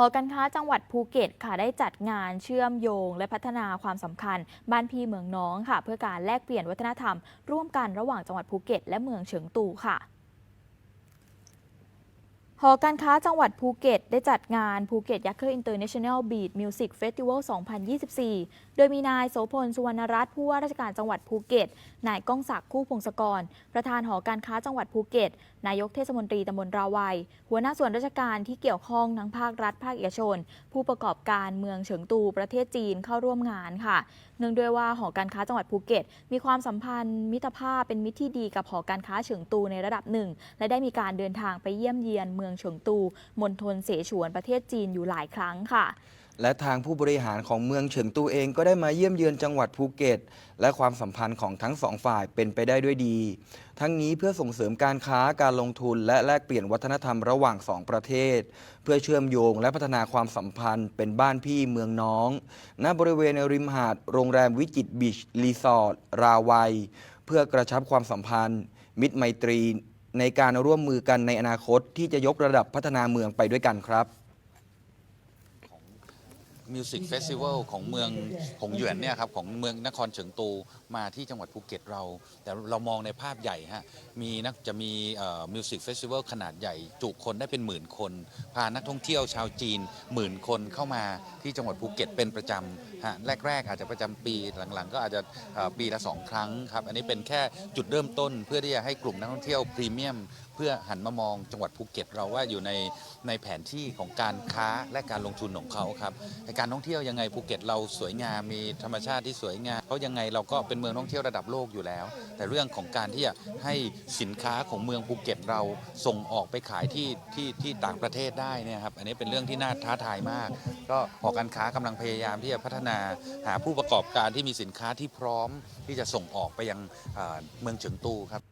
หอการค้าจังหวัดภูเก็ตค่ะได้จัดงานเชื่อมโยง และพัฒนาความสำคัญ บ้านพี่เมืองน้องค่ะ เพื่อการแลกเปลี่ยนวัฒนธรรม ร่วมกันระหว่างจังหวัดภูเก็ต และเมืองเฉิงตูค่ะ หอการค้าจังหวัดภูเก็ต ได้จัดงานภูเก็ตยักษ์เคอร์อินเตอร์เนชั่นแนลบีดมิวสิกเฟสติวัล 2024 โดยมีนายโสพล สุวรรณรัตน์ผู้ว่าราชการจังหวัดภูเก็ต นายก้องศักดิ์คู่พงศกร ประธานหอการค้าจังหวัดภูเก็ต นายกเทศมนตรีตำบลราวัย หัวหน้าส่วนราชการที่เกี่ยวข้องทั้งภาครัฐภาคเอกชน ผู้ประกอบการเมืองเฉิงตูประเทศจีนเข้าร่วมงานค่ะ เนื่องด้วยว่าหอการค้าจังหวัดภูเก็ต มีความสัมพันธ์มิตรภาพเป็นมิตรที่ดีกับหอการค้าเฉิงตูในระดับหนึ่งและได้มีการเดินทางไปเยี่ยมเยียนเมืองเฉิงตูมณฑลเสฉวนประเทศจีนอยู่หลายครั้งค่ะ และทางผู้บริหารของเมืองเฉิงตูเองก็ได้มาเยี่ยมเยือนจังหวัดภูเก็ต และความสัมพันธ์ของทั้งสองฝ่ายเป็นไปได้ด้วยดี ทั้งนี้เพื่อส่งเสริมการค้าการลงทุน และแลกเปลี่ยนวัฒนธรรมระหว่างสองประเทศ เพื่อเชื่อมโยงและพัฒนาความสัมพันธ์เป็นบ้านพี่เมืองน้อง ณบริเวณริมหาดโรงแรมวิจิตบีชรีสอร์ทราวัย เพื่อกระชับความสัมพันธ์ มิตรไมตรี ในการร่วมมือกันในอนาคต ที่จะยกระดับพัฒนาเมืองไปด้วยกันครับมิวสิกเฟสติวัลของเมืองหงหยวนเนี่ยครับของเมืองนครเฉิงตูมาที่จังหวัดภูเก็ตเรา แต่เรามองในภาพใหญ่ฮะมีนักจะมีมิวสิกเฟสติวัลขนาดใหญ่ จุคนได้เป็นหมื่นคน พานักท่องเที่ยวชาวจีน หมื่นคนเข้ามาที่จังหวัดภูเก็ตเป็นประจำ ฮะแรก ๆ อาจจะประจำปีหลังๆ ก็อาจจะปีละสองครั้งครับ อันนี้เป็นแค่จุดเริ่มต้นเพื่อที่จะให้กลุ่มนักท่องเที่ยวพรีเมียม เพื่อหันมามองจังหวัดภูเก็ตเราว่าอยู่ในในแผนที่ของการค้าและการลงทุนของเขาครับในการท่องเที่ยวยังไงภูเก็ตเราสวยงามมีธรรมชาติที่สวยงามเพราะยังไงเราก็เป็นเมืองท่องเที่ยวระดับโลกอยู่แล้ว แต่เรื่องของการที่จะให้สินค้าของเมืองภูเก็ตเราส่งออกไปขายที่ที่ที่ต่างประเทศได้เนี่ยครับอันนี้เป็นเรื่องที่น่าท้าทายมาก ก็หอการค้ากำลังพยายามที่จะพัฒนาหาผู้ประกอบการที่มีสินค้าที่พร้อมที่จะส่งออกไปยังเมืองเฉิงตูครับ